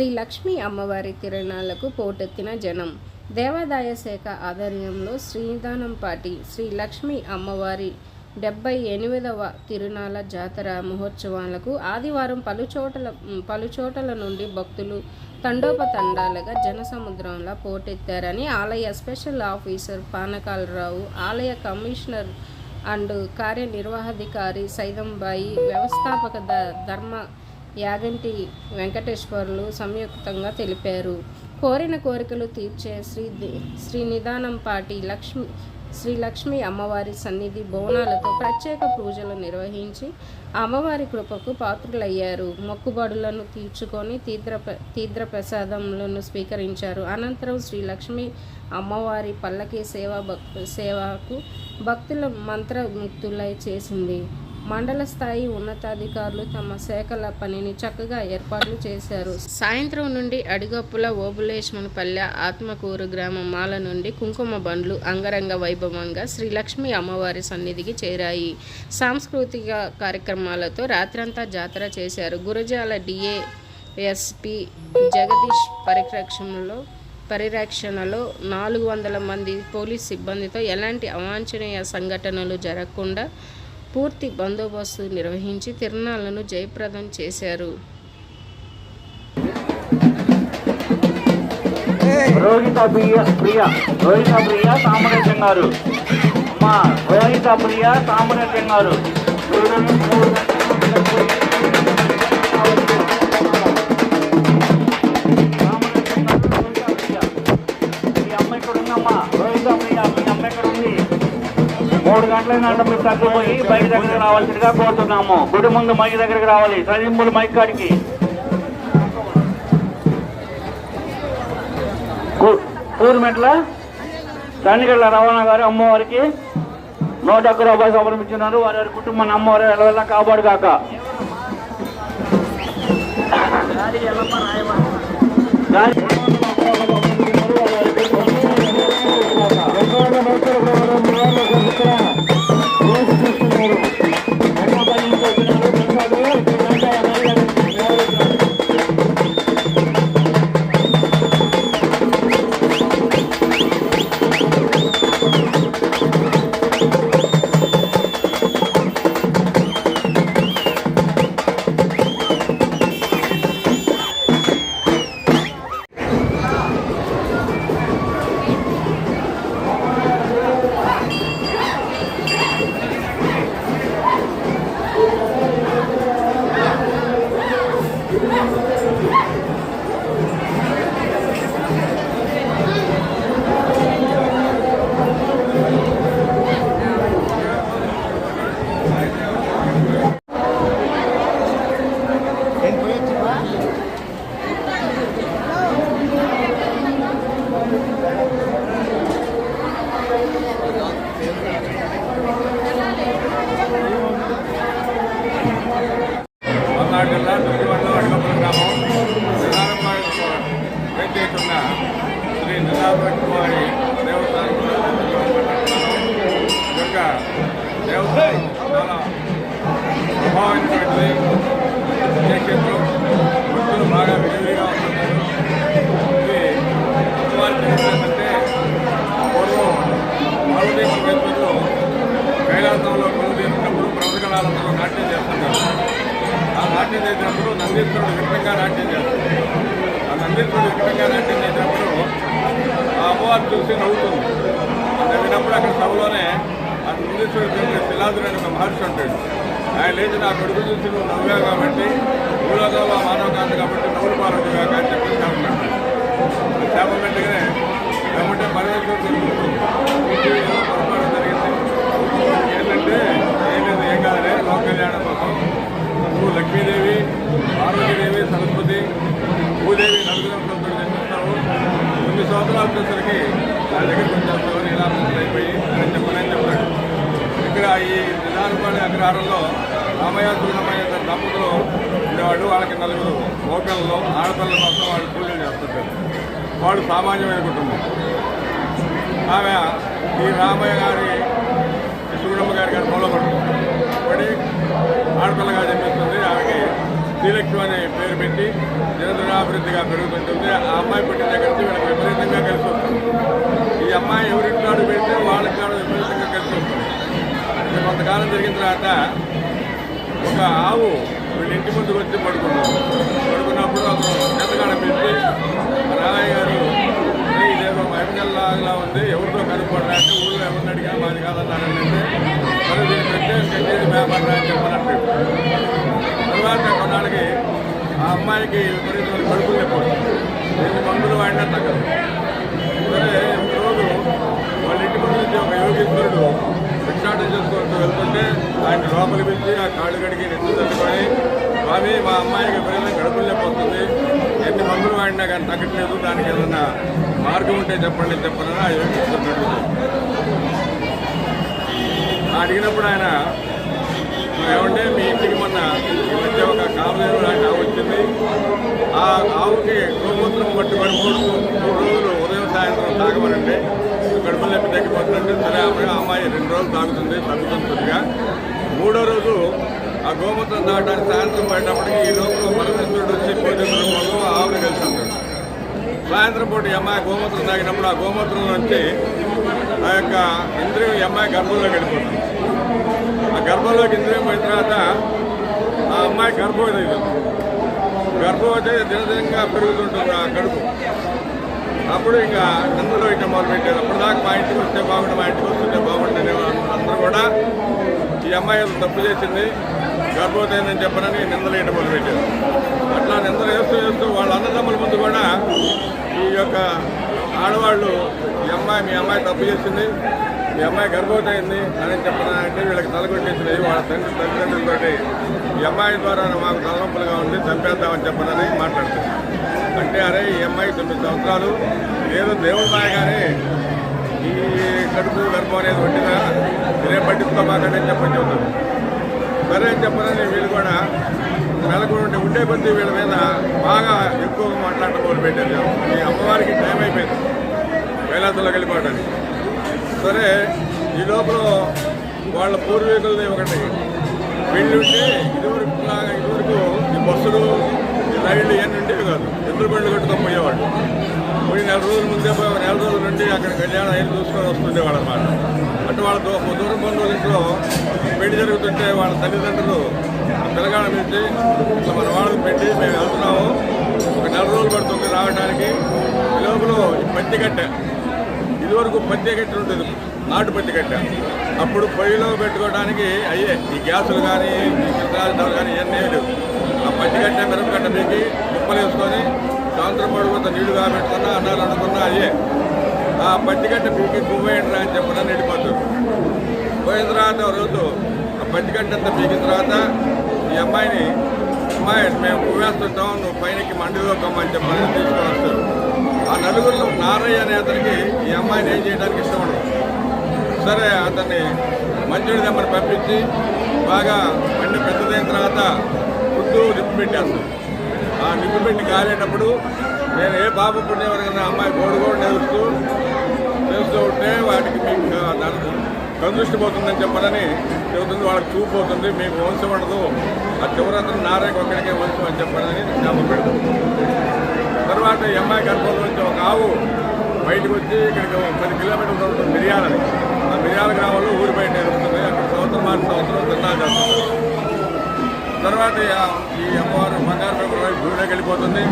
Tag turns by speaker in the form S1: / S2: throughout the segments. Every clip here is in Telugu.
S1: శ్రీ లక్ష్మీ అమ్మవారి తిరణాలకు పోటెత్తిన జనం. దేవాదాయ శాఖ ఆధ్వర్యంలో శ్రీనిధానంపాటి శ్రీ లక్ష్మీ అమ్మవారి డెబ్బై ఎనిమిదవ తిరునాళ్ళ జాతర మహోత్సవాలకు ఆదివారం పలుచోటల పలుచోటల నుండి భక్తులు తండోపతండాలుగా జనసముద్రంలో పోటెత్తారని ఆలయ స్పెషల్ ఆఫీసర్ పానకాలరావు ఆలయ కమిషనర్ అండ్ కార్యనిర్వాహాధికారి సైదంబాయి వ్యవస్థాపక ధర్మ యాగంటి వెంకటేశ్వర్లు సంయుక్తంగా తెలిపారు. కోరిన కోరికలు తీర్చే శ్రీ శ్రీ నిదానం పాటి లక్ష్మి శ్రీ లక్ష్మి అమ్మవారి సన్నిధి బోనాలతో ప్రత్యేక పూజలు నిర్వహించి అమ్మవారి కృపకు పాత్రులయ్యారు. మొక్కుబడులను తీర్చుకొని తీర్థ తీర్థ ప్రసాదములను స్వీకరించారు. అనంతరం శ్రీ లక్ష్మి అమ్మవారి పల్లకి సేవ భక్తు సేవకు భక్తుల మంత్రముక్తులై చేసింది. మండల స్థాయి ఉన్నతాధికారులు తమ శాఖల పనిని చక్కగా ఏర్పాట్లు చేశారు. సాయంత్రం నుండి అడిగప్పుల ఓబులేశ్మనపల్లె ఆత్మకూరు గ్రామం మాల నుండి కుంకుమ బండ్లు అంగరంగ వైభవంగా శ్రీలక్ష్మి అమ్మవారి సన్నిధికి చేరాయి. సాంస్కృతిక కార్యక్రమాలతో రాత్రంతా జాతర చేశారు. గురజాల డిఏఎస్పి జగదీష్ పరిరక్షణలో పరిరక్షణలో నాలుగు వందల మంది పోలీస్ సిబ్బందితో ఎలాంటి అవాంఛనీయ సంఘటనలు జరగకుండా పూర్తి బందోబస్తు నిర్వహించి తిరునాళ్ళను జయప్రదం చేశారు.
S2: రోహిత ప్రియ ప్రియ రోహిత ప్రియ సామ్రాజ్యం గారు. అమ్మా రోహిత ప్రియ సామ్రాజ్యం గారు. మూడు గంటల నాట మీరు తగ్గిపోయి బైక్ దగ్గరికి రావాల్సిందిగా కోరుతున్నాము. గుడి ముందు మైక్ దగ్గరికి రావాలి. సజింపులు మైక్ కాడికి. పూర్మెట్ల తండ్రిగడ్ల రవాణా గారు అమ్మవారికి నూట ఒక్క రూపాయలు సమర్పించున్నారు. వారి వారి కుటుంబాన్ని అమ్మవారు ఎలా కాపాడు కాక
S3: పల్నాడు కైలాసంలో కొలుదీరినప్పుడు ప్రవచనాలందరూ నాట్యం చేస్తుంటారు. ఆ నాట్యం చేసినప్పుడు నందీశ్వరుడు విఘ్నంగా నాట్యం చేస్తాడు. ఆ నందీశ్వరుడు విఘ్నంగా నాట్యం చేసినప్పుడు ఆ అమ్మవారు చూసి నవ్వుతుంది. నవ్వినప్పుడు అక్కడ సభలోనే ఆ నందీశ్వరుడు తండ్రి శిలాదుడు అని మహర్షి ఉంటాడు. ఆయన లేచి నా కొడుకు చూసి నువ్వు నవ్వా కాబట్టి భూలోకంలో మానవ కాదు కాబట్టి నవ్వులు పాలవుగా కానీ చెప్పి శాపం శాపం పెట్టగానే ఏమంటే పరమేశ్వరుడు పొరపాటు జరిగింది. అంటే ఏం లేదు ఏం కాదనే లోక కళ్యాణం కోసం. నువ్వు లక్ష్మీదేవి పార్వతీదేవి సరస్వతి భూదేవి నలుగురు జన్మిస్తావు కొన్ని సంవత్సరాలు వచ్చేసరికి నా దగ్గరికి వచ్చేస్తావు ఇలా అయిపోయి అని చెప్పనని చెప్పాడు. ఇక్కడ ఈ నిదానపాడి అగ్రహారంలో రామయ్య సూర్యమయ్య దంపతులు ఉండేవాడు వాళ్ళకి నలుగురు ఓపికల్లో ఆడపిల్లల కోసం వాళ్ళు పూజలు చేస్తుంటారు. వాడు సామాన్యమైన కుటుంబం. ఆమె ఈ రామయ్య గారి శివుడమ్మ గారి గర్భంలో పడుతుంది పడి ఆడపిల్లగా జన్మిస్తుంది. ఆమెకి శ్రీలక్ష్మి అనే పేరు పెట్టి నిరంతరాభివృద్ధిగా పెరుగుతుంటుంది. ఆ అమ్మాయి పుట్టిన దగ్గర నుంచి వీళ్ళకి విపరీతంగా కలిసి వస్తుంది. ఈ అమ్మాయి ఎవరింటి కాడు పెడితే వాళ్ళకి కాడు విపరీతంగా కలిసి వస్తుంది. ఇది కొంతకాలం జరిగిన తర్వాత ఒక ఆవు వీళ్ళ ఇంటి ముందుకు వచ్చి పడుకున్నాం పడుకున్నప్పుడు అతను చేతగాడ పెట్టి రామయ్య గారు మైమగల్లాగా ఉంది. ఎవరితో కనుక్కోవడానికి ఊళ్ళో ఎవరిని అడిగా మాది కాదన్నారంటే మరి దీన్ని ప్రత్యేక కచేరీ అని చెప్పాలంటే తర్వాత కొన్నాళ్ళకి ఆ అమ్మాయికి విపరీతమైన కడుపులు నొప్పి ఎన్ని మందులు వాడినా తగ్గదు. సరే రోజు వాళ్ళ ఇంటి ముందు నుంచి ఒక యోగేశ్వరుడు భిక్షాటం చేసుకుంటూ వెళ్తుంటే ఆయన లోపలి పిలిచి ఆ కాళ్ళు గడికి నెత్తి తట్టుకొని స్వామి మా అమ్మాయికి విపరీతంగా కడుపులు చెప్పొస్తుంది ఎన్ని మందులు వాడినా కానీ తగ్గట్లేదు దానికి ఏదన్నా మార్గం ఉంటే చెప్పండి చెప్పనని ఆ అడిగినప్పుడు ఆయన ఏమంటే మీ ఇంటికి మొన్న మధ్య ఒక కావలేరు లాంటి ఆవు వచ్చింది. ఆ ఆవుకి గోమూత్రం పట్టుకొని మూడు మూడు రోజులు ఉదయం సాయంత్రం తాగమనండి. కడుపులు నొప్పి తగ్గిపోతుందంటే సరే ఆమె ఆ అమ్మాయి రెండు రోజులు తాగుతుంది తగ్గుతుందిగా మూడో రోజు ఆ గోమూత్రం తాగడానికి సాయంత్రం పడినప్పటికీ ఈ లోపల పరమేశ్వరుడు వచ్చి పూజ రూపంలో ఆవుని కలిసి ఉంటాడు సాయంత్రం పూట ఈ అమ్మాయి గోమూత్రం తాగినప్పుడు ఆ గోమూత్రం నుంచి ఆ యొక్క ఇంద్రియం ఈ అమ్మాయి గర్భంలోకి వెళ్ళిపోతుంది. ఆ గర్భంలోకి ఇంద్రియం పోయిన తర్వాత ఆ అమ్మాయి గర్భవతి అవుతుంది గర్భవతి దినదినంగా పెరుగుతుంటుంది ఆ కడుపు. అప్పుడు ఇంకా అందులో ఇట్లా మొదలుపెట్టారు అప్పుడు దాకా మా ఇంటికి వస్తే బాగుండు మా ఇంటికి వస్తుంటే బాగుండని అందరూ కూడా ఈ అమ్మాయి తప్పు చేసింది. గర్భవతి అయిందని చెప్పనని నిందలు పెట్టారు అట్లా నిందలు వేస్తూ వేస్తూ వాళ్ళ అన్నదమ్ముల ముందు కూడా ఈ యొక్క ఆడవాళ్ళు ఈ అమ్మాయి మీ అమ్మాయి తప్పు చేసింది మీ అమ్మాయి గర్భవతి అయింది అని చెప్పనంటే వీళ్ళకి తలగొట్టేసినవి వాళ్ళ తండ్రి తల్లిదండ్రులతోటి. ఈ అమ్మాయి ద్వారా మాకు తలనొప్పులుగా ఉంది చంపేద్దామని చెప్పనని మాట్లాడుతుంది. అంటే అరే ఈ అమ్మాయి తొమ్మిది సంవత్సరాలు ఏదో దేవుడి మాయగానే ఈ కడుపు గర్భం అనేది వండినా మీరేం పట్టించుకోమాకండి అని చెప్పని చెబుతుంది సరే అని చెప్పనని వీళ్ళు కూడా నెలకు ఉంటే వీళ్ళ మీద బాగా ఎక్కువగా మాట్లాడటం మొదలుపెట్టారు ఈ అమ్మవారికి టైం అయిపోయింది. కైలాసంలోకి వెళ్ళిపోవడానికి సరే ఈ లోపల వాళ్ళ పూర్వీకులది ఒకటి. వీళ్ళుంటే ఇదివరకు లాగా ఇదివరకు ఈ బస్సులు ఈ రైళ్ళు ఇవన్నీ ఉండేవి కాదు. ఎదురు బండ్లు కట్టుకొని పోయేవాళ్ళు. పోయి నెల రోజుల ముందే పోయి ఒక నెల రోజుల నుండి అక్కడ కళ్యాణం అయిన చూసుకొని వస్తుండేవాళ్ళు అనమాట అంటే వాళ్ళ దూరం బంధువుల ఇంట్లో పెళ్ళి జరుగుతుంటే వాళ్ళ తల్లిదండ్రులు తెలంగాణ పెట్టి ఇట్లా మన వాళ్ళకి పెట్టి మేము వెళ్తున్నాము. ఒక నెల రోజులు పడుతుంది రావడానికి ఈ లోపల పత్తి కట్టె ఇదివరకు పత్తి కట్ట ఉంటుంది నాటు పత్తి కట్ట అప్పుడు పొయ్యిలో పెట్టుకోవడానికి అయ్యే ఈ గ్యాసులు కానీ ఈ కానీ ఇవన్నీ లేవు. ఆ పత్తి కట్టె మిరపకట్ట పీకి కుప్పలు వేసుకొని సాయంత్రం పడుకుంత నీళ్ళు కాబెట్టుకున్నా అన్నాలు అనుకున్నా అయ్యే. ఆ పత్తి కట్టె పీకి పువ్వేయండి అని చెప్పడం వెళ్ళిపోతుంది పోయిన తర్వాత ఒక రోజు ఆ పత్తి కట్టె అంతా పీకిన తర్వాత ఈ అమ్మాయిని అమ్మాయి మేము పువ్వేస్తుంటాం నువ్వు పైనకి మండిలో కమ్మని చెప్పని తీసుకొని వస్తారు ఆ నలుగురిలో నారయ్య అనే అతనికి ఈ అమ్మాయిని ఏం చేయడానికి ఇష్టం ఉండదు. సరే అతన్ని మంచుడి దమ్మని పంపించి బాగా బండి పెద్దదైన తర్వాత ఫుడ్డు నిప్పు పెట్టేస్తాం. ఆ నిప్పు పెట్టి కాలేటప్పుడు నేను ఏ పాప పుణ్యవరకన్నా అమ్మాయి గోడు గోడు నేరుస్తూ చేస్తూ ఉంటే వాటికి మీకు దాని కందృష్టి పోతుందని చెప్పాలని చెబుతుంది వాళ్ళకి చూపు పోతుంది మీకు వంశం ఉండదు ఆ చివరంతా నారాయణ ఒక్కడికే వంశం అని చెప్పాలని జ్ఞాపకం పెడతాం తర్వాత ఎంఐ గర్భంలో నుంచి ఒక ఆవు బయటకు వచ్చి ఇక్కడికి ఒక పది కిలోమీటర్లు ఉంటుంది మిరియాలని ఆ మిరియాల గ్రామంలో ఊరి బయట నిలుస్తుంది అక్కడ సంవత్సరం మార్చి సంవత్సరం తిన్నాలు చేస్తుంది తర్వాత ఈ అమ్మవారు బంగారు పేపర్ వైపు భూమిలోకి వెళ్ళిపోతుంది.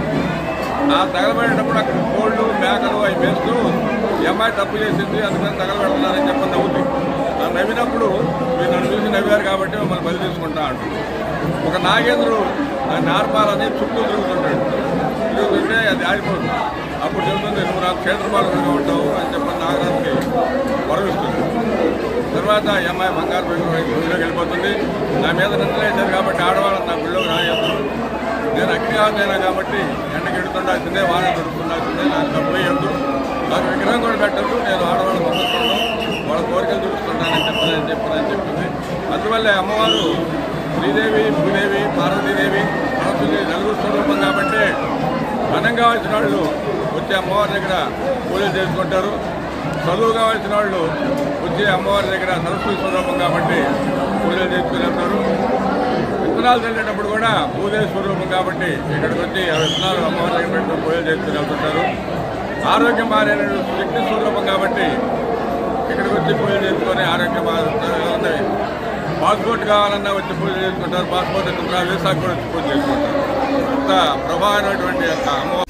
S3: ఆ తగలబడేటప్పుడు అక్కడ కోళ్ళు మేకలు అవి వేస్తూ ఈ అమ్మాయి తప్పు చేసింది అందుకని తగలబెడుతున్నారని చెప్పి నవ్వుతుంది నవ్వినప్పుడు మీరు నన్ను చూసి నవ్వారు కాబట్టి మమ్మల్ని బలి తీసుకుంటా అంటుంది ఒక నాగేంద్రుడు ఆ నార్పాలని చుట్టూ తిరుగుతుంటాడు. తిరుగుతుంటే అది ఆగిపోతుంది. అప్పుడు చెబుతుంది నువ్వు నాకు క్షేత్రపాలకుడిగా ఉంటావు అని చెప్పి నాగరాజుకి వరవిస్తుంది తర్వాత ఈ అమ్మాయి బంగారు పేపర్ వెళ్ళిపోతుంది. నా మీద నిందలేశారు కాబట్టి ఆడవాళ్ళని నా గుళ్ళోకి రాయొద్దు నేను అగ్నిహారైనా కాబట్టి ఎండకి ఎడుతుండాల్సిందే వాన దొరుకుతుండాల్సిందే నాకు డబ్బు వేయద్దు. నాకు విగ్రహం కూడా పెట్టద్దు. నేను ఆడవాళ్ళని పంపిస్తున్నాను వాళ్ళ కోరికలు చూపిస్తుంటానని చెప్పదని చెప్పదని చెప్పింది. అందువల్ల అమ్మవారు శ్రీదేవి భూదేవి పార్వతీదేవి సరస్వతి నలుగురు స్వరూపం కాబట్టి ధనం కావాల్సిన వాళ్ళు వచ్చి అమ్మవారి దగ్గర పూజలు చేసుకుంటారు. చదువు కావాల్సిన వాళ్ళు వచ్చి అమ్మవారి దగ్గర సరస్వతి స్వరూపం కాబట్టి పూజలు చేసుకుని వెళ్తారు. విత్తనాలు చల్లేటప్పుడు కూడా భూదేవి స్వరూపం కాబట్టి ఇక్కడికి వచ్చి ఆ విత్తనాలు అమ్మవారి దగ్గర పెట్టుకుని పూజలు చేసుకుని వెళ్తుంటారు. ఆరోగ్యం మారే శక్తి స్వరూపం కాబట్టి వచ్చి పూజలు చేసుకొని ఆరోగ్య ఉన్నాయి పాస్పోర్ట్ కావాలన్నా వచ్చి పూజ చేసుకుంటారు. పాస్పోర్ట్ ఎత్తుకున్నా వీసా కూడా వచ్చి పూజ చేసుకుంటారు. అంత ప్రభావమైనటువంటి యొక్క అమ్మవారి.